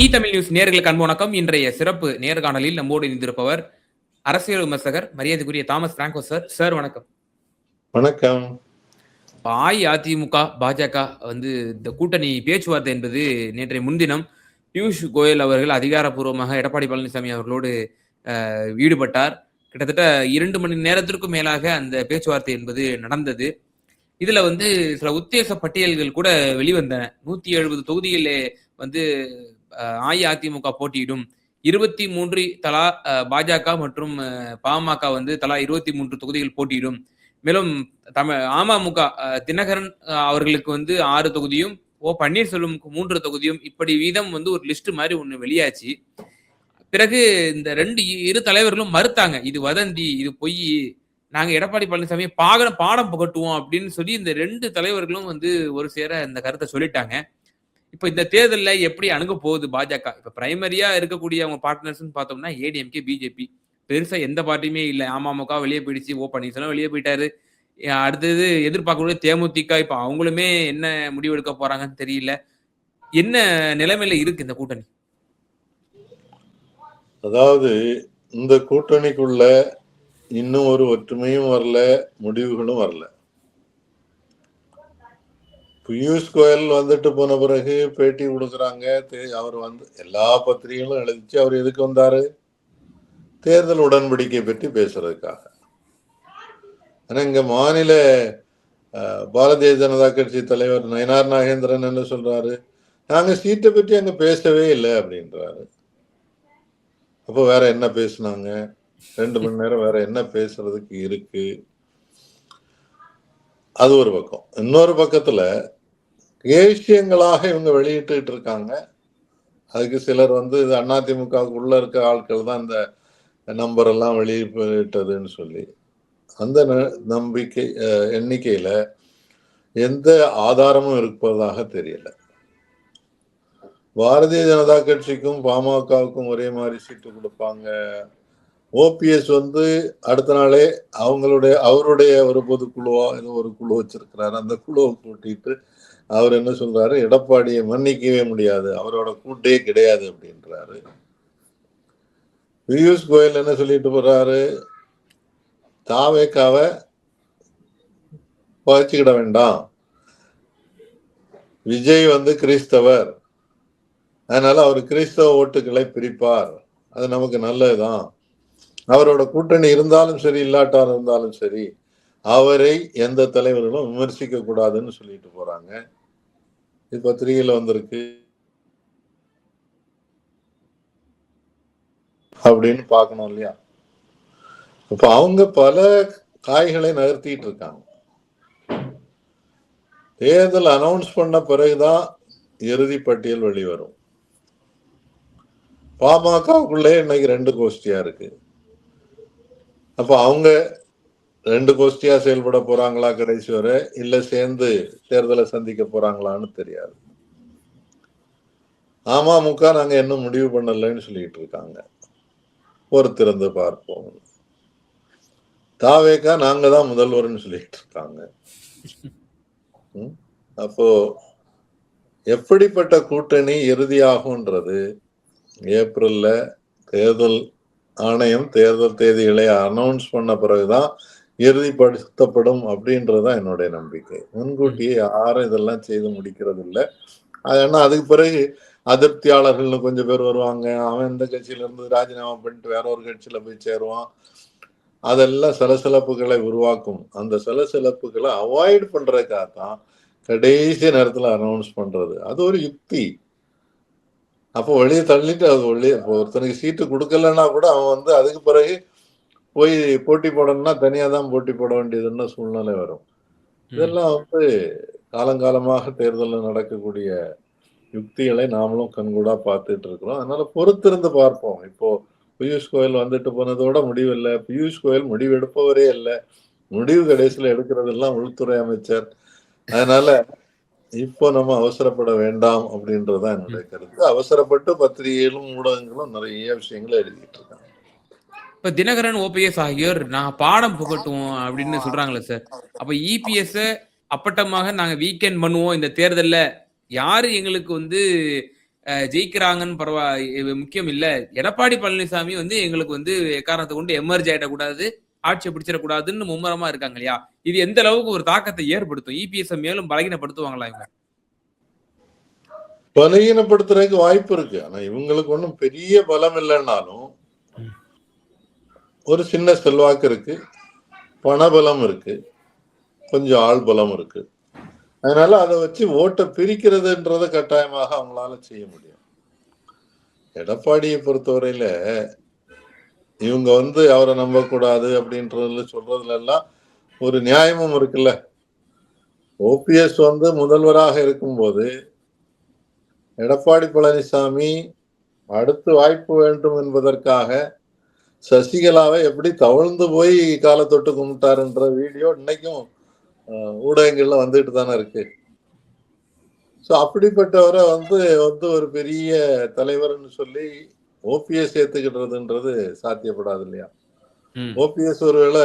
இ Tamil news நேர்களுக்கு அன்பு வணக்கம். இன்றைய சிறப்பு நேர்காணலில் நம்மோடு இணைந்திருப்பவர் அரசியல் விமர்சகர் மரியாதைக்குரிய தாமஸ் பிராங்கோ சார். சார் வணக்கம். வணக்கம். அஇஅதிமுக பாஜக வந்து இந்த கூட்டணி பேச்சுவார்த்தை என்பது நேற்றைய முன்தினம் பியூஷ் கோயல் அவர்கள் அதிகாரப்பூர்வமாக எடப்பாடி பழனிசாமி அவர்களோடு ஈடுபட்டார். கிட்டத்தட்ட இரண்டு மணி நேரத்திற்கும் மேலாக அந்த பேச்சுவார்த்தை என்பது நடந்தது. இதுல வந்து சில உத்தேச பட்டியல்கள் கூட வெளிவந்தன. நூத்தி எழுபது தொகுதிகளிலே வந்து அஇஅதிமுக போட்டியிடும். இருபத்தி மூன்று தலா பாஜக மற்றும் பாமக வந்து தலா இருபத்தி மூன்று தொகுதிகள் போட்டியிடும். மேலும் தமிழ் அமமுக அஹ், தினகரன் அவர்களுக்கு வந்து ஆறு தொகுதியும் ஓ பன்னீர்செல்வமுக்கு மூன்று தொகுதியும் இப்படி வீதம் வந்து ஒரு லிஸ்ட் மாதிரி ஒண்ணு வெளியாச்சு. பிறகு இந்த ரெண்டு இரு தலைவர்களும் மறுத்தாங்க இது வதந்தி இது பொய் நாங்க எடப்பாடி பழனிசாமி பாக பாடம் புகட்டுவோம் அப்படின்னு சொல்லி இந்த ரெண்டு தலைவர்களும் வந்து ஒரு சேர இந்த கருத்தை சொல்லிட்டாங்க. இப்போ இந்த தேர்தலில் எப்படி அணுக போகுது பாஜக? இப்போ பிரைமரியா இருக்கக்கூடிய அவங்க பார்ட்னர்ஸ்னு பார்த்தோம்னா ஏடிஎம்கே பிஜேபி பெருசா எந்த பார்ட்டியுமே இல்லை. அமமுக வெளியே போயிடுச்சு. ஓ பன்னீர்செல்வம் வெளியே போயிட்டாரு. அடுத்தது எதிர்பார்க்கக்கூடிய தேமுதிக இப்போ அவங்களுமே என்ன முடிவு எடுக்க போறாங்கன்னு தெரியல. என்ன நிலைமையில இருக்கு இந்த கூட்டணி? அதாவது இந்த கூட்டணிக்குள்ள இன்னும் ஒரு ஒற்றுமையும் வரல முடிவுகளும் வரல. பியூஷ் கோயல் வந்துட்டு போன பிறகு பேட்டி கொடுக்குறாங்க. தே- அவர் வந்து எல்லா பத்திரிகைகளும் எழுதிச்சு அவர் எதுக்கு வந்தாரு? தேர்தல் உடன்படிக்கை பற்றி பேசுறதுக்காக. ஆனால் இங்கே மாநில பாரதிய ஜனதா கட்சி தலைவர் நயனார் நாகேந்திரன் என்ன சொல்றாரு? நாங்கள் சீட்டை பற்றி அங்கே பேசவே இல்லை அப்படின்றாரு. அப்போ வேற என்ன பேசுனாங்க? ரெண்டு மணி நேரம் வேற என்ன பேசுறதுக்கு இருக்கு? அது ஒரு பக்கம். இன்னொரு பக்கத்துல தேசியங்களாக இவங்க வெளியிட்டு இருக்காங்க அதுக்கு சிலர் வந்து இது அதிமுகவுக்கு உள்ள இருக்க ஆட்கள் தான் இந்த நம்பர் எல்லாம் வெளியிட்டதுன்னு சொல்லி. அந்த ந- நம்பிக்கை எண்ணிக்கையில எந்த ஆதாரமும் இருப்பதாக தெரியல. பாரதிய ஜனதா கட்சிக்கும் பாமகவுக்கும் ஒரே மாதிரி சீட்டு கொடுப்பாங்க. ஓபிஎஸ் வந்து அடுத்த நாளே அவங்களுடைய அவருடைய ஒரு பொதுக்குழுவோ ஏதோ ஒரு குழு வச்சிருக்கிறாரு. அந்த குழுவை கூட்டிட்டு அவர் என்ன சொல்றாரு? எடப்பாடியை மன்னிக்கவே முடியாது. அவரோட கூட்டே கிடையாது அப்படின்றாரு. பியூஷ் கோயல் என்ன சொல்லிட்டு போறாரு? தாவேக்காவை பகிச்சுக்கிட வேண்டாம். விஜய் வந்து கிறிஸ்தவர். அதனால அவர் கிறிஸ்தவ ஓட்டுகளை பிரிப்பார். அது நமக்கு நல்லதுதான். அவரோட கூட்டணி இருந்தாலும் சரி இல்லாட்டார் இருந்தாலும் சரி அவரை எந்த தலைவர்களும் விமர்சிக்க கூடாதுன்னு சொல்லிட்டு போறாங்க. இது பத்திரிகையில் வந்திருக்கு. அப்படின்னு பார்க்கணும் இல்லையா? இப்ப அவங்க பல காய்களை நகர்த்திட்டு இருக்காங்க. தேர்தல் அனௌன்ஸ் பண்ண பிறகுதான் இறுதி பட்டியல் வெளிவரும். பாமகவுக்குள்ளே இன்னைக்கு ரெண்டு கோஷ்டியா இருக்கு. அப்ப அவங்க ரெண்டு கோஷ்டியா செயல்பட போறாங்களா கடைசி வரை இல்ல சேர்ந்து தேர்தலை சந்திக்க போறாங்களான்னு தெரியாது. அமமுக நாங்க இன்னும் முடிவு பண்ணலைன்னு சொல்லிட்டு இருக்காங்க. பொறுத்திருந்து பார்ப்போம். தாவேக்கா நாங்க தான் முதல்வர்னு சொல்லிட்டு இருக்காங்க. அப்போ எப்படிப்பட்ட கூட்டணி இறுதியாகும்ன்றது ஏப்ரல்ல தேர்தல் ஆணையம் தேர்தல் தேதிகளை அனௌன்ஸ் பண்ண பிறகுதான் இறுதிப்படுத்தப்படும் அப்படின்றதுதான் என்னுடைய நம்பிக்கை. முன்கூட்டியே யாரும் இதெல்லாம் செய்து முடிக்கிறது இல்லை ஏன்னா அதுக்கு பிறகு அதிருப்தியாளர்கள்னு கொஞ்சம் பேர் வருவாங்க. அவன் இந்த கட்சியில இருந்து ராஜினாமா பண்ணிட்டு வேற ஒரு கட்சியில போய் சேருவான். அதெல்லாம் சலசலப்புகளை உருவாக்கும். அந்த சலசலப்புகளை அவாய்ட் பண்றதுக்காக தான் கடைசி நேரத்துல அனௌன்ஸ் பண்றது. அது ஒரு யுக்தி. அப்போ வெளியே தள்ளிட்டு அது வெளியே ஒருத்தனுக்கு சீட்டு கொடுக்கலன்னா கூட அவன் வந்து அதுக்கு பிறகு போய் போட்டி போடணும்னா தனியா தான் போட்டி போட வேண்டியதுன்னு சூழ்நிலை வரும். இதெல்லாம் வந்து காலங்காலமாக தேர்தலில் நடக்கக்கூடிய யுக்திகளை நாமளும் கண்கூடா பார்த்துட்டு இருக்கிறோம். அதனால பொறுத்திருந்து பார்ப்போம். இப்போ பியூஷ் கோயல் வந்துட்டு போனதோட முடிவு இல்லை பியூஷ் கோயல் முடிவு எடுப்பவரே இல்லை. முடிவு கடைசியில் எடுக்கிறதெல்லாம் உள்துறை அமைச்சர். அதனால இப்போ நம்ம அவசரப்பட வேண்டாம் அப்படின்றதுதான் என்னுடைய கருத்து. அவசரப்பட்டு பத்திரிகைகளும் ஊடகங்களும் நிறைய விஷயங்களை எழுதிட்டு இருக்காங்க. இப்ப தினகரன் ஓபிஎஸ் ஆகியோர் நான் பாடம் புகட்டுவோம் அப்படின்னு சொல்றாங்களே சார் அப்ப இபிஎஸ் அப்பட்டமாக நாங்க வீக்கெண்ட் பண்ணுவோம் இந்த தேர்தல்ல. யாரு எங்களுக்கு வந்து ஜெயிக்கிறாங்கன்னு பரவா முக்கியம் இல்ல. எடப்பாடி பழனிசாமி வந்து எங்களுக்கு வந்து எக்காரணத்தை கொண்டு எமர்ஜி ஆயிடக்கூடாது ஆட்சியை பிடிச்சிடக்கூடாதுன்னு மும்முரமா இருக்காங்க இல்லையா? இது எந்த அளவுக்கு ஒரு தாக்கத்தை ஏற்படுத்தும்? இபிஎஸ் மேலும் பலகீனப்படுத்துவாங்களா இவங்க? பலகீனப்படுத்துறதுக்கு வாய்ப்பு இருக்கு. ஆனா இவங்களுக்கு ஒன்றும் பெரிய பலம் இல்லைன்னாலும் ஒரு சின்ன செல்வாக்கு இருக்கு. பணபலம் இருக்கு. கொஞ்சம் ஆள் பலம் இருக்கு. அதனால அதை வச்சு ஓட்டை பிரிக்கிறதுன்றத கட்டாயமாக அவங்களால செய்ய முடியும். எடப்பாடியை பொறுத்தவரையில இவங்க வந்து அவரை நம்பக்கூடாது அப்படின்றதுல சொல்றதுல எல்லாம் ஒரு நியாயமும் இருக்குல்ல. ஓபிஎஸ் வந்து முதல்வராக இருக்கும்போது எடப்பாடி பழனிசாமி அடுத்து வாய்ப்பு வேண்டும் என்பதற்காக சசிகலாவை எப்படி தவழ்ந்து போய் காலை தொட்டு கும்பிட்டாருன்ற வீடியோ இன்னைக்கும் ஊடகங்கள்ல வந்துட்டு தானே இருக்கு ஸோ அப்படிப்பட்டவரை வந்து வந்து ஒரு பெரிய தலைவர்னு சொல்லி ஓபிஎஸ் ஏத்துக்கிடுறதுன்றது சாத்தியப்படாது இல்லையா. ஓபிஎஸ் ஒருவேளை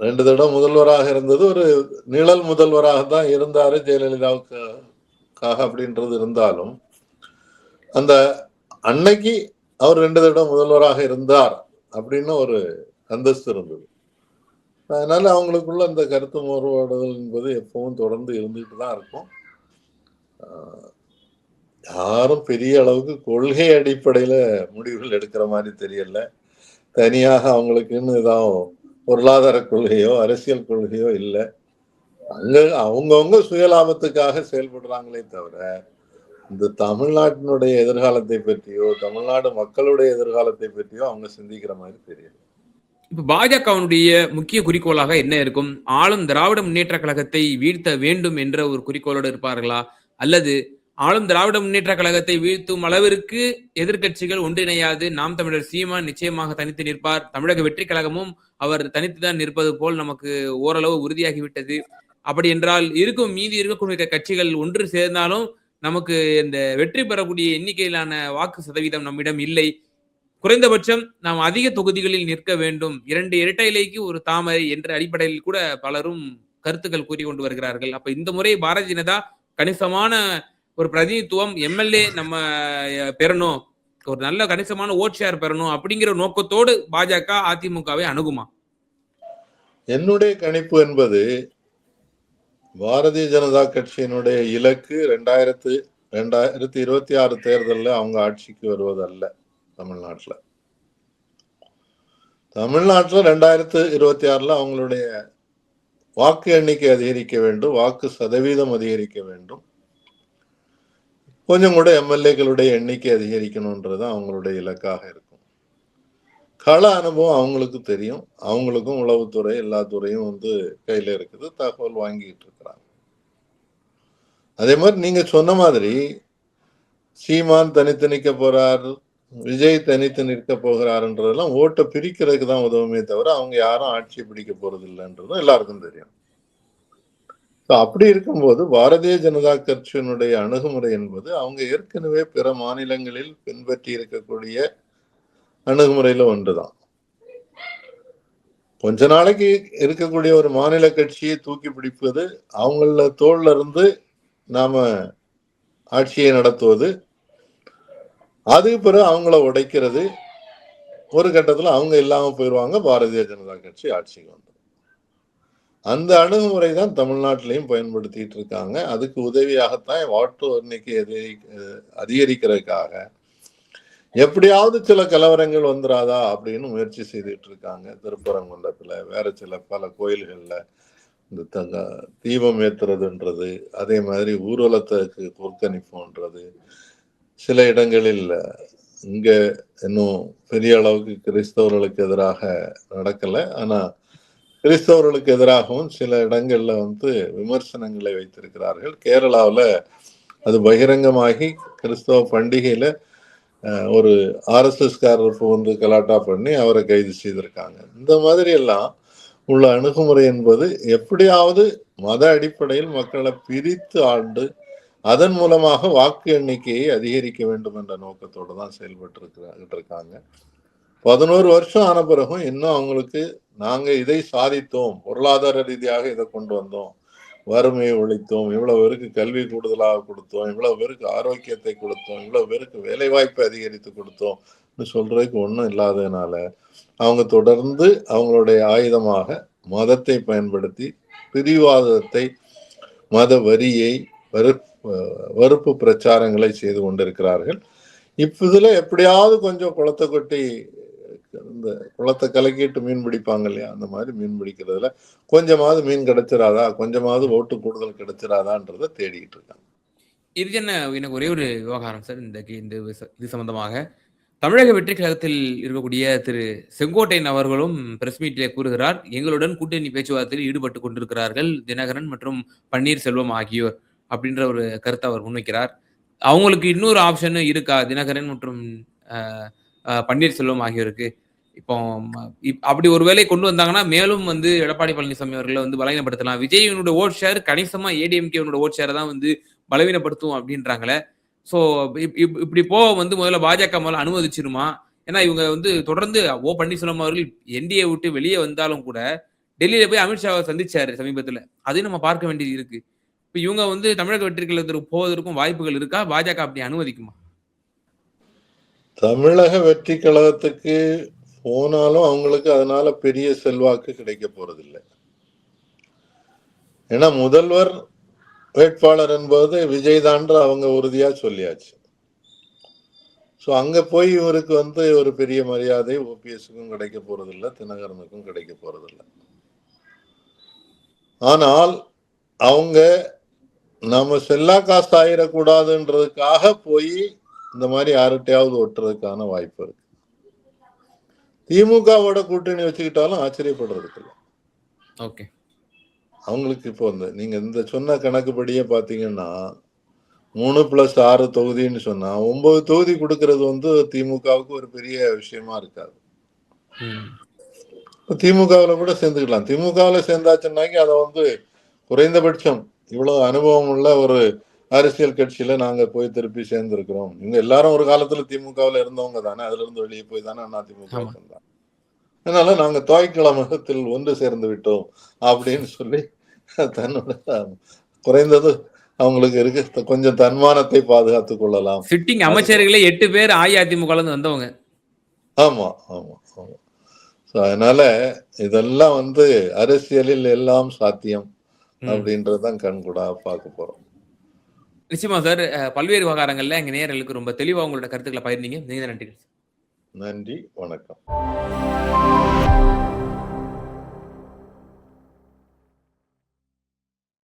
ரெண்டு தடவை முதல்வராக இருந்தது ஒரு நிழல் முதல்வராக தான் இருந்தாரு ஜெயலலிதாவுக்காக அப்படின்றது இருந்தாலும் அந்த அன்னைக்கு அவர் ரெண்டு தடவை முதல்வராக இருந்தார் அப்படின்னு ஒரு அந்தஸ்து இருந்தது. அதனால அவங்களுக்குள்ள அந்த கருத்து முரண்பாடுகள் என்பது எப்பவும் தொடர்ந்து இருந்துகிட்டு தான் இருக்கும். யாரும் பெரிய அளவுக்கு கொள்கை அடிப்படையில் முடிவுகள் எடுக்கிற மாதிரி தெரியல. தனியாக அவங்களுக்குன்னு ஏதாவது பொருளாதார கொள்கையோ அரசியல் கொள்கையோ இல்லை. அங்க அவங்கவுங்க சுயலாபத்துக்காக செயல்படுறாங்களே தவிர இந்த தமிழ்நாட்டினுடைய எதிர்காலத்தை பற்றியோ தமிழ்நாடு மக்களுடைய எதிர்காலத்தை பற்றியோ அவங்க சிந்திக்கிற மாதிரி தெரியல. இப்ப பாஜகவினுடைய முக்கிய குறிக்கோளாக என்ன இருக்கும்? ஆளும் திராவிட முன்னேற்ற கழகத்தை வீழ்த்த வேண்டும் என்ற ஒரு குறிக்கோளோடு இருப்பார்களா? அல்லது ஆளும் திராவிட முன்னேற்ற கழகத்தை வீழ்த்தும் அளவிற்கு எதிர்க்கட்சிகள் ஒன்றிணையாது நாம் தமிழர் சீமான் நிச்சயமாக தனித்து நிற்பார் தமிழக வெற்றி கழகமும் அவர் தனித்துதான் நிற்பது போல் நமக்கு ஓரளவு உறுதியாகிவிட்டது. அப்படி என்றால் இருக்கும் மீதி இருக்கக்கூடிய கட்சிகள் ஒன்று சேர்ந்தாலும் நமக்கு இந்த வெற்றி பெறக்கூடிய எண்ணிக்கையிலான வாக்கு சதவீதம் நம்மிடம் இல்லை. குறைந்தபட்சம் நாம் அதிக தொகுதிகளில் நிற்க வேண்டும். இரண்டு இரட்டை இலைக்கு ஒரு தாமரை என்ற அடிப்படையில் கூட பலரும் கருத்துக்கள் கூறி கொண்டு வருகிறார்கள். அப்ப இந்த முறை பாரதிய ஜனதா கணிசமான ஒரு பிரதிநிதித்துவம் எம்எல்ஏ நம்ம பெறணும். ஒரு நல்ல கணிசமான ஓட் ஷேர் பெறணும் அப்படிங்கிற நோக்கத்தோடு பாஜக அதிமுகவை அணுகுமா? என்னுடைய கணிப்பு என்பது பாரதிய ஜனதா கட்சியினுடைய இலக்கு ரெண்டாயிரத்து ரெண்டாயிரத்தி இருபத்தி ஆறு தேர்தலில் அவங்க ஆட்சிக்கு வருவதல்ல தமிழ்நாட்டில். தமிழ்நாட்டில் ரெண்டாயிரத்து இருபத்தி ஆறுல அவங்களுடைய வாக்கு எண்ணிக்கை அதிகரிக்க வேண்டும் வாக்கு சதவீதம் அதிகரிக்க வேண்டும். கொஞ்சம் கூட எம்எல்ஏக்களுடைய எண்ணிக்கை அதிகரிக்கணுன்றது அவங்களுடைய இலக்காக இருக்கும். கள அனுபவம் அவங்களுக்கு தெரியும். அவங்களுக்கும் உளவுத்துறை எல்லா துறையும் வந்து கையில இருக்குது. தகவல் வாங்கிட்டு இருக்கிறாங்க. அதே மாதிரி நீங்க சொன்ன மாதிரி சீமான் தனித்து நிற்க போறார் விஜய் தனித்து நிற்க போகிறாருன்றதெல்லாம் ஓட்டை பிரிக்கிறதுக்கு தான் உதவுமே தவிர அவங்க யாரும் ஆட்சி பிடிக்க போறது இல்லைன்றதும் எல்லாருக்கும் தெரியும். அப்படி இருக்கும்போது பாரதிய ஜனதா கட்சியினுடைய அணுகுமுறை என்பது அவங்க ஏற்கனவே பிற மாநிலங்களில் பின்பற்றி இருக்கக்கூடிய அணுகுமுறையில் ஒன்று தான் கொஞ்ச நாளைக்கு இருக்கக்கூடிய ஒரு மாநில கட்சியை தூக்கி பிடிப்பது அவங்கள தோல்ல இருந்து நாம ஆட்சியை நடத்துவது அதுக்கு பிறகு அவங்கள உடைக்கிறது ஒரு கட்டத்தில் அவங்க இல்லாமல் போயிடுவாங்க பாரதிய ஜனதா கட்சி ஆட்சிக்கு வந்து அந்த அணுகுமுறை தான் தமிழ்நாட்டிலையும் பயன்படுத்திட்டு இருக்காங்க. அதுக்கு உதவியாகத்தான் வாட்டு எண்ணிக்கை அதிகரிக்கிறதுக்காக எப்படியாவது சில கலவரங்கள் வந்துடாதா அப்படின்னு முயற்சி செய்துட்டு இருக்காங்க. திருப்பரங்குன்றத்தில் வேற சில பல கோயில்களில் இந்த தங்க தீபம் ஏத்துறதுன்றது அதே மாதிரி ஊர்வலத்துக்கு புறக்கணிப்புன்றது சில இடங்களில் இங்கே இன்னும் பெரிய அளவுக்கு கிறிஸ்தவர்களுக்கு எதிராக நடக்கலை. ஆனால் கிறிஸ்தவர்களுக்கு எதிராகவும் சில இடங்களில் வந்து விமர்சனங்களை வைத்திருக்கிறார்கள். கேரளாவில் அது பகிரங்கமாகி கிறிஸ்தவ பண்டிகையில் ஒரு ஆர்எஸ்எஸ் வந்து கலாட்டா பண்ணி அவரை கைது செய்திருக்காங்க. இந்த மாதிரி எல்லாம் உள்ள அணுகுமுறை என்பது எப்படியாவது மத அடிப்படையில் மக்களை பிரித்து ஆண்டு அதன் மூலமாக வாக்கு எண்ணிக்கையை அதிகரிக்க வேண்டும் என்ற நோக்கத்தோடு தான் செயல்பட்டு இருக்கிறாங்க இருக்காங்க. பதினோரு வருஷம் ஆன பிறகும் இன்னும் அவங்களுக்கு நாங்கள் இதை சாதித்தோம் பொருளாதார ரீதியாக இதை கொண்டு வந்தோம் வறுமையை ஒழித்தோம் இவ்வளவு பேருக்கு கல்வி கூடுதலாக கொடுத்தோம் இவ்வளவு பேருக்கு ஆரோக்கியத்தை கொடுத்தோம் இவ்வளவு பேருக்கு வேலை வாய்ப்பை அதிகரித்து கொடுத்தோம் சொல்றதுக்கு ஒன்றும் இல்லாததுனால அவங்க தொடர்ந்து அவங்களுடைய ஆயுதமாக மதத்தை பயன்படுத்தி பிரிவாதத்தை மத வரியை வெறுப்பு வெறுப்பு பிரச்சாரங்களை செய்து கொண்டிருக்கிறார்கள். இப்ப இதுல எப்படியாவது கொஞ்சம் குளத்தை கொட்டி இந்த குளத்தை கலக்கிட்டு மீன் பிடிப்பாங்க இல்லையா? அந்த மாதிரி மீன் பிடிக்கிறதுல கொஞ்சமாவது மீன் கிடைச்சிராதா? கொஞ்சமாவது ஓட்டு கூடுதல் கிடைச்சிடாதான்றத தேடிட்டு இருக்காங்க. இது என்ன எனக்கு ஒரே ஒரு விவகாரம் சார். இந்த இந்த இது சம்பந்தமாக தமிழக வெற்றி கழகத்தில் இருக்கக்கூடிய திரு செங்கோட்டையன் அவர்களும் பிரஸ் மீட்டிலே கூறுகிறார் எங்களுடன் கூட்டணி பேச்சுவார்த்தையில் ஈடுபட்டு கொண்டிருக்கிறார்கள் தினகரன் மற்றும் பன்னீர்செல்வம் ஆகியோர் அப்படின்ற ஒரு கருத்தை அவர் முன்வைக்கிறார். அவங்களுக்கு இன்னொரு ஆப்ஷன் இருக்கா? தினகரன் மற்றும் பன்னீர்செல்வம் ஆகியோருக்கு. இப்போ அப்படி ஒரு வேலை கொண்டு வந்தாங்கன்னா மேலும் வந்து எடப்பாடி பழனிசாமி அவர்களை வந்து பலவீனப்படுத்தலாம். விஜயனுடைய ஓட் ஷேர் கணிசமா ஏடிஎம்கே ஓட் ஷேரை தான் வந்து பலவீனப்படுத்தும் அப்படின்றாங்களே. ஸோ இப்படி போக வந்து முதல்ல பாஜக முதல்ல அனுமதிச்சிருமா? ஏன்னா இவங்க வந்து தொடர்ந்து ஓ பன்னீர்செல்வம் அவர்கள் என்டிஏ விட்டு வெளியே வந்தாலும் கூட டெல்லியில போய் அமித்ஷாவை சந்திச்சாரு சமீபத்துல. அதையும் நம்ம பார்க்க வேண்டியது இருக்கு. இப்போ இவங்க வந்து தமிழக வெற்றி போவதற்கும் வாய்ப்புகள் இருக்கா? பாஜக அப்படி அனுமதிக்குமா? தமிழக வெற்றி கழகத்துக்கு போனாலும் அவங்களுக்கு அதனால பெரிய செல்வாக்கு கிடைக்க போறதில்லை. ஏன்னா முதல்வர் வேட்பாளர் என்பது விஜய் தான்ற அவங்க உறுதியா சொல்லியாச்சு. ஸோ அங்க போய் இவருக்கு வந்து ஒரு பெரிய மரியாதை ஓபிஎஸ்க்கும் கிடைக்க போறதில்லை தினகரனுக்கும் கிடைக்க போறதில்லை. ஆனால் அவங்க நம்ம செல்லா காசு ஆயிடக்கூடாதுன்றதுக்காக போய் இந்த மாதிரி யார்கிட்டயாவது ஒட்டுறதுக்கான வாய்ப்பு இருக்கு. திமுகவோட கூட்டணி வச்சுக்கிட்டாலும் ஆச்சரியப்படுறதுக்கு இல்லை. ஓகே. அவங்களுக்கு இப்போ இந்த நீங்க இந்த சொன்ன கணக்குப்படியே பாத்தீங்கன்னா மூணு பிளஸ் ஆறு தொகுதின்னு சொன்னா ஒன்பது தொகுதி கொடுக்கறது வந்து திமுகவுக்கு ஒரு பெரிய விஷயமா இருக்காது. திமுகவுல கூட சேர்ந்துக்கலாம். திமுகவுல சேர்ந்தாச்சுன்னாக்கி அதை வந்து குறைந்தபட்சம் இவ்வளவு அனுபவம் உள்ள ஒரு அரசியல் கட்சியில நாங்க போய் திருப்பி சேர்ந்திருக்கிறோம். இவங்க எல்லாரும் ஒரு காலத்துல திமுகவுல இருந்தவங்க தானே. அதுல இருந்து வெளியே போய் தானே அண்ணா திமுக ஆமா. வந்தாங்க அதனால நாங்க தாய்க்கிழமகத்தில் ஒன்று சேர்ந்து விட்டோம் அப்படின்னு சொல்லி தன்னோட குறைந்தது அவங்களுக்கு இருக்கு. கொஞ்சம் தன்மானத்தை பாதுகாத்துக் கொள்ளலாம். சிட்டிங் அமைச்சர்களே எட்டு பேர் அஇஅதிமுக வந்தவங்க. ஆமா ஆமா ஆமா. அதனால இதெல்லாம் வந்து அரசியலில் எல்லாம் சாத்தியம். அப்படின்றதான் கண்கூடா பார்க்க போறோம். நிச்சயமா சார். பல்வேறு விவகாரங்கள்ல எங்க நேர்களுக்கு ரொம்ப தெளிவா உங்களோட கருத்துக்களை பயிர்ந்தீங்க நீங்க நன்றி நன்றி. வணக்கம்.